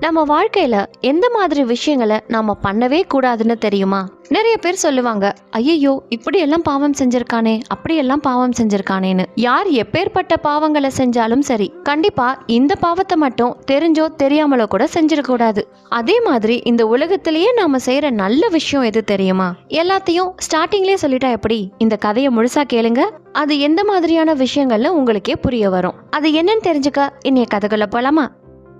நம்ம வாழ்க்கையில எந்த மாதிரி விஷயங்களை நாம பண்ணவே கூடாதுன்னு தெரியுமா? நிறைய பேர் சொல்லுவாங்க ஐயையோ இப்படி எல்லாம் பாவம் செஞ்சிருக்கானே அப்படியெல்லாம் பாவம் செஞ்சிருக்கானேன்னு. யார் எப்பேற்பட்ட பாவங்களை செஞ்சாலும் சரி கண்டிப்பா இந்த பாவத்தை மட்டும் தெரிஞ்சோ தெரியாமலோ கூட செஞ்சிடக்கூடாது அதே மாதிரி இந்த உலகத்திலேயே நாம செய்யற நல்ல விஷயம் எது தெரியுமா? எல்லாத்தையும் ஸ்டார்டிங்லயே சொல்லிட்டா எப்படி? இந்த கதையை முழுசா கேளுங்க. அது எந்த மாதிரியான விஷயங்கள்னு உங்களுக்கே புரிய வரும். அது என்னன்னு தெரிஞ்சுக்க இன்னைய கதைகளை போலாமா?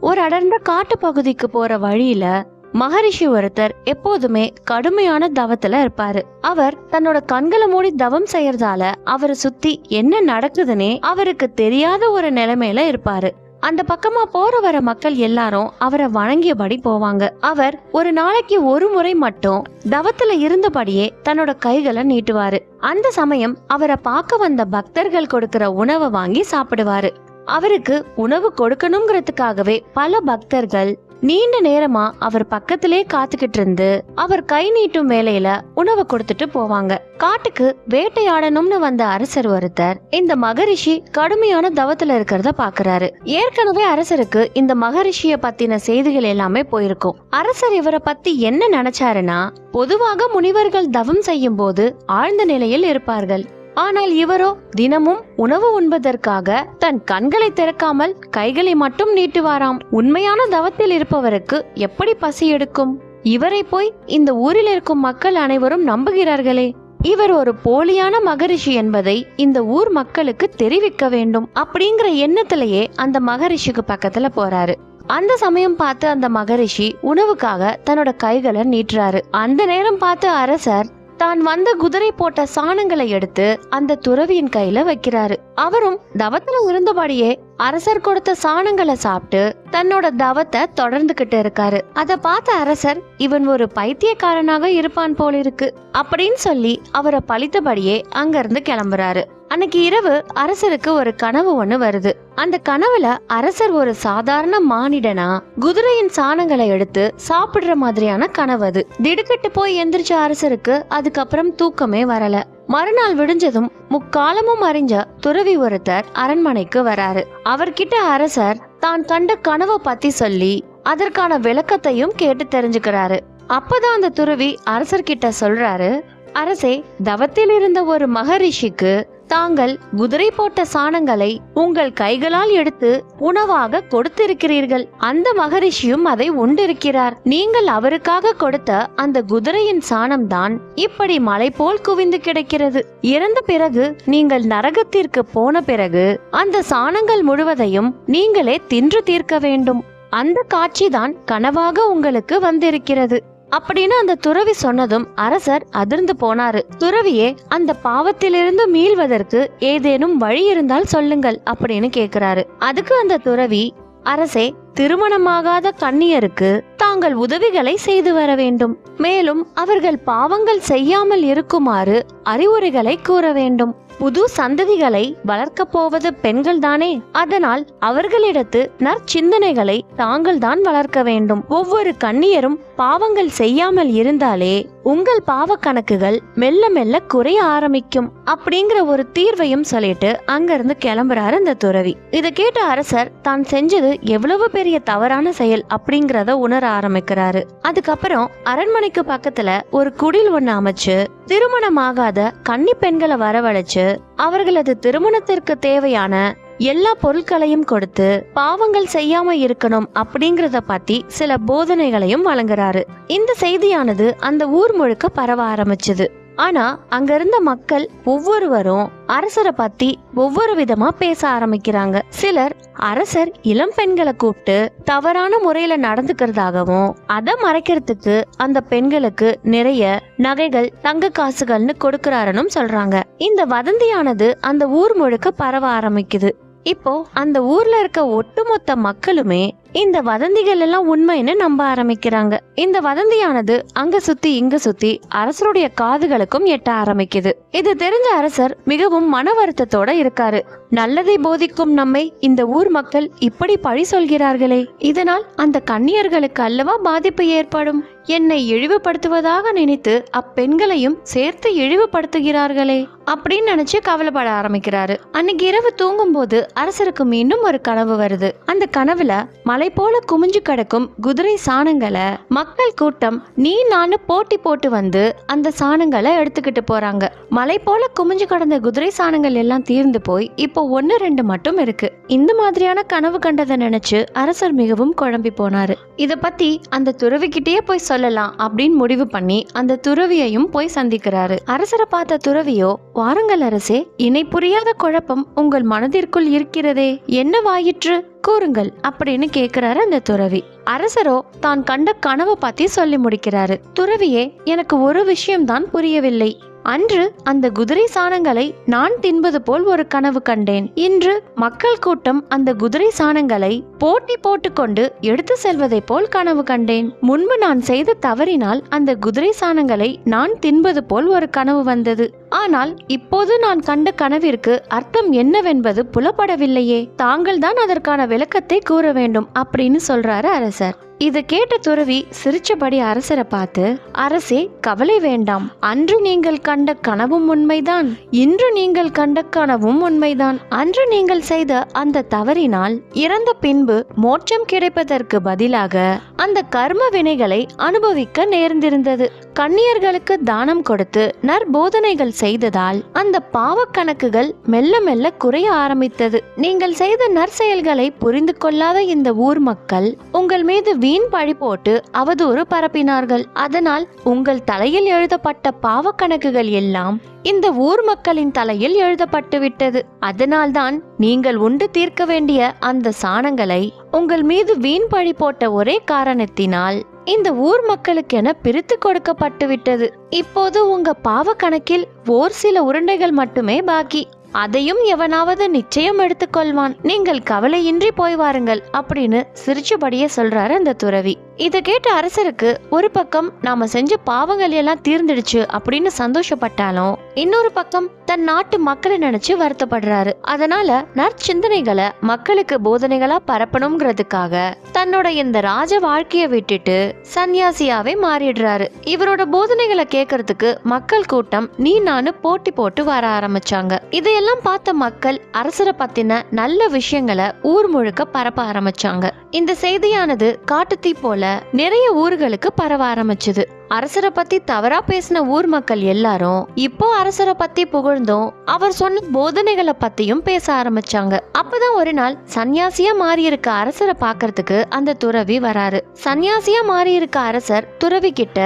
ஒரு அடர்ந்த காட்டு பகுதிக்கு போற வழியில மகரிஷி ஒருத்தர் எப்போதுமே கடுமையான தவத்துல இருப்பாரு. அவர் தன்னோட கண்களை மூடி தவம் செய்யறதால அவரை சுத்தி என்ன நடக்குதுன்னே அவருக்கு தெரியாத ஒரு நிலைமையில இருப்பாரு. அந்த பக்கமா போற வர மக்கள் எல்லாரும் அவரை வணங்கியபடி போவாங்க. அவர் ஒரு நாளைக்கு ஒரு முறை மட்டும் தவத்துல இருந்தபடியே தன்னோட கைகளை நீட்டுவாரு. அந்த சமயம் அவரை பார்க்க வந்த பக்தர்கள் கொடுக்கிற உணவை வாங்கி சாப்பிடுவாரு. அவருக்கு உணவு கொடுக்கணுங்கிறதுக்காகவே பல பக்தர்கள் நீண்ட நேரமா அவர் பக்கத்திலே காத்துக்கிட்டு இருந்து அவர் கை நீட்டும் வேலையில உணவு கொடுத்துட்டு போவாங்க. காட்டுக்கு வேட்டையாடணும்னு வந்த அரசர் ஒருத்தர் இந்த மகரிஷி கடுமையான தவத்துல இருக்கிறத பாக்குறாரு. ஏற்கனவே அரசருக்கு இந்த மகரிஷிய பத்தின செய்திகள் எல்லாமே போயிருக்கும். அரசர் இவரை பத்தி என்ன நினைச்சாருன்னா பொதுவாக முனிவர்கள் தவம் செய்யும் போது ஆழ்ந்த நிலையில் இருப்பார்கள். ஆனால் இவரோ தினமும் உணவு உண்பதற்காக தன் கண்களை திறக்காமல் கைகளை மட்டும் நீட்டுவாராம். உண்மையான தவத்தில் இருப்பவருக்கு எப்படி பசி எடுக்கும்? இவரை போய் இந்த ஊரில் இருக்கும் மக்கள் அனைவரும் நம்புகிறார்களே. இவர் ஒரு போலியான மகரிஷி என்பதை இந்த ஊர் மக்களுக்கு தெரிவிக்க வேண்டும். அப்படிங்கிற எண்ணத்திலேயே அந்த மகரிஷிக்கு பக்கத்துல போறாரு. அந்த சமயம் பார்த்து அந்த மகரிஷி உணவுக்காக தன்னோட கைகளை நீட்டுறாரு. அந்த நேரம் பார்த்து அரசர் தான் வந்த குதிரை போட்ட சாணங்களை எடுத்து அந்த துறவியின் கையில வைக்கிறாரு. அவரும் தவத்துல இருந்தபடியே அரசர் கொடுத்த சாணங்களை சாப்பிட்டு தன்னோட தவத்தை தொடர்ந்துகிட்டு இருக்காரு. அத பார்த்த அரசர் இவன் ஒரு பைத்தியக்காரனாக இருப்பான் போல இருக்கு அப்படின்னு சொல்லி அவரை பழித்தபடியே அங்கிருந்து கிளம்புறாரு. அன்னைக்கு இரவு அரசருக்கு ஒரு கனவு ஒண்ணு வருது. அந்த கனவுல அரசர் ஒரு சாதாரண மானிடனா குதிரையின் சாணங்களை எடுத்து சாப்பிடுற மாதிரியான கனவு அது. திடுக்கிட்டு போய் எந்திரிச்ச அரசருக்கு அதுக்கப்புறம் தூக்கமே வரல. மறுநாள் விடிஞ்சதும் முக்காலமும் அறிஞ்ச துறவி ஒருத்தர் அரண்மனைக்கு வராரு. அவர்கிட்ட அரசர் தான் கண்ட கனவை பத்தி சொல்லி அதற்கான விளக்கத்தையும் கேட்டு தெரிஞ்சுக்கிறாரு. அப்பதான் அந்த துறவி அரசர்கிட்ட சொல்றாரு அரசே தவத்தில் இருந்த ஒரு மகரிஷிக்கு தாங்கள் குதிரை போட்ட சாணங்களை உங்கள் கைகளால் எடுத்து உணவாக கொடுத்திருக்கிறீர்கள். அந்த மகரிஷியும் அதை உண்டிருக்கிறார். நீங்கள் அவருக்காக கொடுத்த அந்த குதிரையின் சாணம்தான் இப்படி மலை போல் குவிந்து கிடக்கிறது. இறந்த பிறகு நீங்கள் நரகத்திற்கு போன பிறகு அந்த சாணங்கள் முழுவதையும் நீங்களே தின்று தீர்க்க வேண்டும். அந்த காட்சிதான் கனவாக உங்களுக்கு வந்திருக்கிறது. அப்படின்னு அந்த துறவி சொன்னதும் அரசர் அதிர்ந்து போனாரு. துறவியே அந்த பாவத்திலிருந்து மீள்வதற்கு ஏதேனும் வழி இருந்தால் சொல்லுங்கள் அப்படின்னு கேக்குறாரு. அதுக்கு அந்த துறவி அரசே திருமணமாகாத கன்னியருக்கு தாங்கள் உதவிகளை செய்து வர வேண்டும். மேலும் அவர்கள் பாவங்கள் செய்யாமல் இருக்குமாறு அறிவுரைகளை கூற வேண்டும். புது சந்ததிகளை வளர்க்கப் போவது பெண்கள்தானே? அதனால் அவர்களிடத்து நற்சிந்தனைகளை தாங்கள் தான் வளர்க்க வேண்டும். ஒவ்வொரு கண்ணியரும் பாவங்கள் செய்யாமல் இருந்தாலே உங்கள் பாவ கணக்குகள் மெல்ல மெல்ல குறைய ஆரம்பிக்கும் அப்படிங்கிற ஒரு தீர்வையும் சொல்லிட்டு அங்கிருந்து கிளம்புறாரு இந்த துறவி. இதை கேட்ட அரசர் தான் செஞ்சது எவ்வளவு பெரிய தவறான செயல் அப்படிங்கிறத உணர ஆரம்பிக்கிறாரு. அதுக்கப்புறம் அரண்மனைக்கு பக்கத்துல ஒரு குடில் ஒண்ணு அமைச்சு திருமணமாகாத கன்னி பெண்களை வரவழைச்சு அவர்களது திருமணத்திற்கு தேவையான எல்லா பொருட்களையும் கொடுத்து பாவங்கள் செய்யாம இருக்கணும் அப்படிங்கறத பத்தி சில போதனைகளையும் வழங்குறாரு. இந்த செய்தியானது அந்த ஊர் முழுக்க பரவ ஆரம்பிச்சது. ஆனா அங்க இருந்த மக்கள் ஒவ்வொருவரும் அரசரை பத்தி ஒவ்வொரு விதமா பேச ஆரம்பிக்கிறாங்க. சிலர் அரசர் இளம் பெண்களை கூப்பிட்டு தவறான முறையில நடந்துக்கிறதாகவும் அதை மறைக்கிறதுக்கு அந்த பெண்களுக்கு நிறைய நகைகள் தங்க காசுகள்னு கொடுக்கறாருன்னு சொல்றாங்க. இந்த வதந்தியானது அந்த ஊர் முழுக்க பரவ ஆரம்பிக்குது. இப்போ அந்த ஊர்ல இருக்க ஒட்டுமொத்த மக்களுமே இந்த வதந்திகள் எல்லாம் உண்மைன்னு நம்ப ஆரம்பிக்கிறாங்க. இந்த வதந்தியானது அங்க சுத்தி இங்க சுத்தி அரசருடைய காதுகளுக்கும் எட்ட ஆரம்பிக்குது. இது தெரிஞ்ச அரசர் மிகவும் மன வருத்தத்தோட இருக்காரு. நல்லதை போதிக்கும் நம்மை இந்த ஊர் மக்கள் இப்படி பழி சொல்கிறார்களே. இதனால் அந்த கன்னியர்களுக்கு அல்லவா பாதிப்பு ஏற்படும்? என்னை இழிவுபடுத்துவதாக நினைத்து அப்பெண்களையும் சேர்த்து இழிவுபடுத்துகிறார்களே அப்படின்னு நினைச்சு கவலைப்பட ஆரம்பிக்கிறாரு. அன்னைக்கு இரவு தூங்கும்போது அரசருக்கு மீண்டும் ஒரு கனவு வருது. அந்த கனவுல மலை மலை போல குமிஞ்சு கிடக்கும் குதிரை சாணங்களை மக்கள் கூட்டம் நீ நானு போட்டி போட்டு வந்து அந்த சாணங்களை எடுத்துக்கிட்டு போறாங்க. மலை போல குமிஞ்சு கிடந்த குதிரை சாணங்கள் எல்லாம் தீர்ந்து போய் இப்போ ஒன்னு ரெண்டு மட்டும் இருக்கு. இந்த மாதிரியான கனவு கண்டதை நினைச்சு அரசர் மிகவும் குழம்பி போனாரு. இத பத்தி அந்த துறவிக்கிட்டே போய் சொல்லலாம் அப்படின்னு முடிவு பண்ணி அந்த துறவியையும் போய் சந்திக்கிறாரு. அரசரை பார்த்த துறவியோ வாருங்கள் அரசே இணை புரியாத குழப்பம் உங்கள் மனதிற்குள் இருக்கிறதே என்னவாயிற்று கூறுங்கள் அப்படின்னு கேக்குறாரு அந்த துறவி. அரசரோ தான் கண்ட கனவை பத்தி சொல்லி முடிக்கிறாரு. துறவியே எனக்கு ஒரு விஷயம்தான் புரியவில்லை. அன்று அந்த குதிரை சாணங்களை நான் தின்பது போல் ஒரு கனவு கண்டேன். இன்று மக்கள் கூட்டம் அந்த குதிரை சாணங்களை போட்டி போட்டுக்கொண்டு எடுத்து செல்வதைப் போல் கனவு கண்டேன். முன்பு நான் செய்த தவறினால் அந்த குதிரை சாணங்களை நான் தின்பது போல் ஒரு கனவு வந்தது. ஆனால் இப்போது நான் கண்ட கனவிற்கு அர்த்தம் என்னவென்பது புலப்படவில்லையே. தாங்கள் தான் அதற்கான விளக்கத்தை கூற வேண்டும் அப்படின்னு சொல்றாரு அரசர். இது கேட்ட துறவி சிரிச்சபடி அரசரை பார்த்து அரசே கவலை வேண்டாம். அன்று நீங்கள் கண்ட கனவும் உண்மைதான். இன்று நீங்கள் கண்ட கனவும் உண்மைதான். அன்று நீங்கள் செய்த அந்த தவறினால் இறந்த பின்பு மோட்சம் கிடைப்பதற்கு பதிலாக அந்த கர்ம வினைகளை அனுபவிக்க நேர்ந்திருந்தது. கன்னியர்களுக்கு தானம் கொடுத்து நற்போதனைகள் செய்ததால் அந்த பாவக்கணக்குகள் மெல்ல மெல்ல குறைய ஆரம்பித்தது. நீங்கள் செய்த நற்செயல்களை புரிந்து கொள்ளாத இந்த ஊர் மக்கள் உங்கள் மீது வீண் பழி போட்டு அவதூறு பரப்பினார்கள். அதனால் உங்கள் தலையில் எழுதப்பட்ட பாவக்கணக்குகள் எல்லாம் இந்த ஊர் மக்களின் தலையில் எழுதப்பட்டு விட்டது அதனால்தான் நீங்கள் உண்டு தீர்க்க வேண்டிய அந்த சாணங்களை உங்கள் மீது வீண் பழி போட்ட ஒரே காரணத்தினால் இந்த ஊர் மக்களுக்கென பிரித்து கொடுக்கப்பட்டு விட்டது இப்போது உங்க பாவ கணக்கில் ஓர் சில உருண்டைகள் மட்டுமே பாக்கி. அதையும் எவனாவது நிச்சயம் எடுத்துக்கொள்வான். நீங்கள் கவலையின்றி போய் வாருங்கள் அப்படின்னு சிரிச்சபடியே சொல்றாரு அந்த துறவி. இதை கேட்ட அரசருக்கு ஒரு பக்கம் நாம செஞ்ச பாவங்கள் எல்லாம் தீர்ந்துடுச்சு அப்படின்னு சந்தோஷப்பட்டாலும் இன்னொரு பக்கம் தன் நாட்டு மக்களை நினைச்சு வருத்தப்படுறாரு. அதனால நற்சிந்தனைகளை மக்களுக்கு போதனைகளா பரப்பணுங்கிறதுக்காக தன்னோட இந்த ராஜ வாழ்க்கைய விட்டுட்டு சன்னியாசியாவே மாறிடுறாரு. இவரோட போதனைகளை கேட்கறதுக்கு மக்கள் கூட்டம் நீ நானு போட்டி போட்டு வர ஆரம்பிச்சாங்க. இதையெல்லாம் பார்த்த மக்கள் அரசரை பத்தின நல்ல விஷயங்களை ஊர் முழுக்க பரப்ப ஆரம்பிச்சாங்க. இந்த செய்தியானது காட்டுத்தீ போல நிறைய ஊர்களுக்கு பரவ ஆரம்பிச்சது. அரசரை பத்தி தவறா பேசின ஊர் மக்கள் எல்லாரும் இப்போ அரசரை பத்தி புகழ்ந்தும் அவர் சொன்ன போதனைகளை பத்தியும் பேச ஆரம்பிச்சாங்க. அப்பதான் ஒரு நாள் சன்னியாசியா மாறி இருக்க அரசரை பார்க்கறதுக்கு அந்த துறவி வராரு. சன்னியாசியா மாறி இருக்க அரசர் துறவி கிட்ட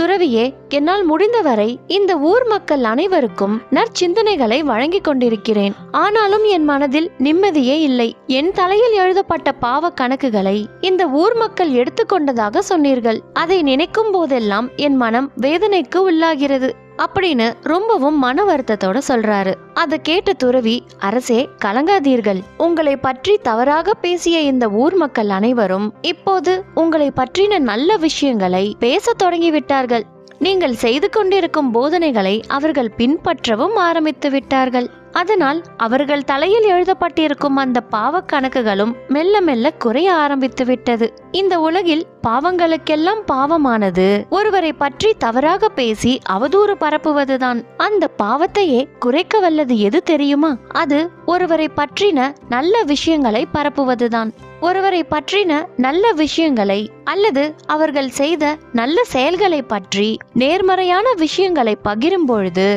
துறவியே என்னால் முடிந்தவரை இந்த ஊர் மக்கள் அனைவருக்கும் நற்சிந்தனைகளை வழங்கிக் கொண்டிருக்கிறேன். ஆனாலும் என் மனதில் நிம்மதியே இல்லை. என் தலையில் எழுதப்பட்ட பாவ கணக்குகளை இந்த ஊர் மக்கள் எடுத்துக்கொண்டதாக சொன்னீர்கள். அதை நினைக்கும் போதெல்லாம் என் மனம் வேதனைக்கு உள்ளாகிறது. அப்படின்னு ரொம்பவும் மன வருத்தத்தோட சொல்றாரு. அதை கேட்ட துறவி அரசே கலங்காதீர்கள். உங்களை பற்றி தவறாக பேசிய இந்த ஊர் மக்கள் அனைவரும் இப்போது உங்களை பற்றின நல்ல விஷயங்களை பேசத் தொடங்கிவிட்டார்கள். நீங்கள் செய்து கொண்டிருக்கும் போதனைகளை அவர்கள் பின்பற்றவும் ஆரம்பித்து விட்டார்கள். அதனால் அவர்கள் தலையில் எழுதப்பட்டிருக்கும் அந்த பாவக்கணக்குகளும் மெல்ல மெல்ல குறைய ஆரம்பித்து விட்டது. இந்த உலகில் பாவங்களுக்கெல்லாம் பாவமானது. ஒருவரை பற்றி தவறாக பேசி அவதூறு பரப்புவதுதான். அந்த பாவத்தையே குறைக்க வல்லது எது தெரியுமா? அது ஒருவரை பற்றின நல்ல விஷயங்களை பரப்புவதுதான். ஒருவரை பற்றின நல்ல விஷயங்களை அல்லது அவர்கள் செய்த நல்ல செயல்களை பற்றி நேர்மறையான விஷயங்களை பகிரும் பொழுது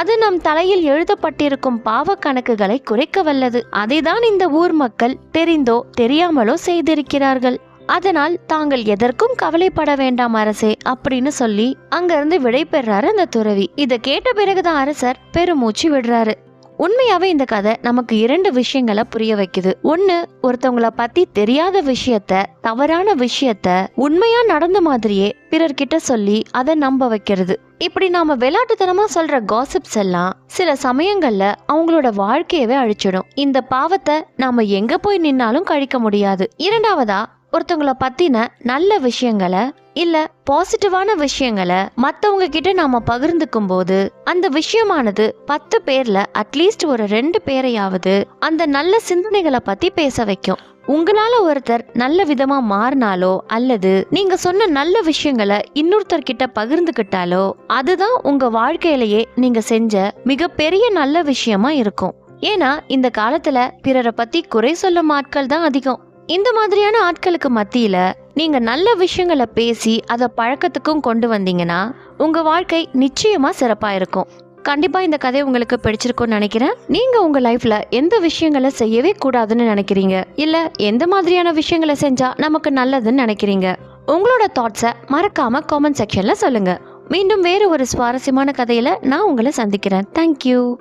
அது நம் தலையில் எழுதப்பட்டிருக்கும் பாவ கணக்குகளை குறைக்க வல்லது அதைதான் இந்த ஊர் மக்கள் தெரிந்தோ தெரியாமலோ செய்திருக்கிறார்கள். அதனால் தாங்கள் எதற்கும் கவலைப்பட வேண்டாம் அரசே அப்படின்னு சொல்லி அங்கிருந்து விடை பெறாரு அந்த துறவி. இதை கேட்ட பிறகுதான் அரசர் பெருமூச்சு விடுறாரு. உண்மையாவே இந்த கதை நமக்கு இரண்டு விஷயங்களை புரிய வைக்குது. ஒண்ணு ஒருத்தவங்கள பத்தி தெரியாத விஷயத்த தவறான விஷயத்த உண்மையா நடந்த மாதிரியே பிறர்கிட்ட சொல்லி அதை நம்ப வைக்கிறது. இப்படி நாம விளையாட்டுத்தனமா சொல்ற காசிப்ஸ் எல்லாம் சில சமயங்கள்ல அவங்களோட வாழ்க்கையவே அழிச்சிடும். இந்த பாவத்தை நாம எங்க போய் நின்னாலும் கழிக்க முடியாது. இரண்டாவதா ஒருத்தவங்கள பற்றின நல்ல விஷயங்களை இல்லை பாசிட்டிவான விஷயங்களை மற்றவங்க கிட்ட நாம பகிர்ந்துக்கும் போது அந்த விஷயமானது பத்து பேர்ல அட்லீஸ்ட் ஒரு ரெண்டு பேரையாவது அந்த நல்ல சிந்தனைகளை பற்றி பேச வைக்கும். உங்களால ஒருத்தர் நல்ல விதமா மாறினாலோ அல்லது நீங்க சொன்ன நல்ல விஷயங்களை இன்னொருத்தர் கிட்ட பகிர்ந்துக்கிட்டாலோ அதுதான் உங்க வாழ்க்கையிலேயே நீங்க செஞ்ச மிகப்பெரிய நல்ல விஷயமா இருக்கும். ஏன்னா இந்த காலத்துல பிறரை பத்தி குறை சொல்லும் ஆட்கள் தான் அதிகம். இந்த மாதிரியான ஆட்களுக்கு மத்தியில் நீங்கள் நல்ல விஷயங்களை பேசி அதை பழக்கத்துக்கும் கொண்டு வந்தீங்கன்னா உங்கள் வாழ்க்கை நிச்சயமாக சிறப்பாக இருக்கும். கண்டிப்பாக இந்த கதை உங்களுக்கு பிடிச்சிருக்கும்னு நினைக்கிறேன். நீங்கள் உங்கள் லைஃப்பில் எந்த விஷயங்களை செய்யவே கூடாதுன்னு நினைக்கிறீங்க? இல்லை எந்த மாதிரியான விஷயங்களை செஞ்சால் நமக்கு நல்லதுன்னு நினைக்கிறீங்க? உங்களோட தாட்ஸை மறக்காமல் காமெண்ட் செக்ஷனில் சொல்லுங்கள் மீண்டும் வேறு ஒரு சுவாரஸ்யமான கதையில் நான் உங்களை சந்திக்கிறேன். தேங்க்யூ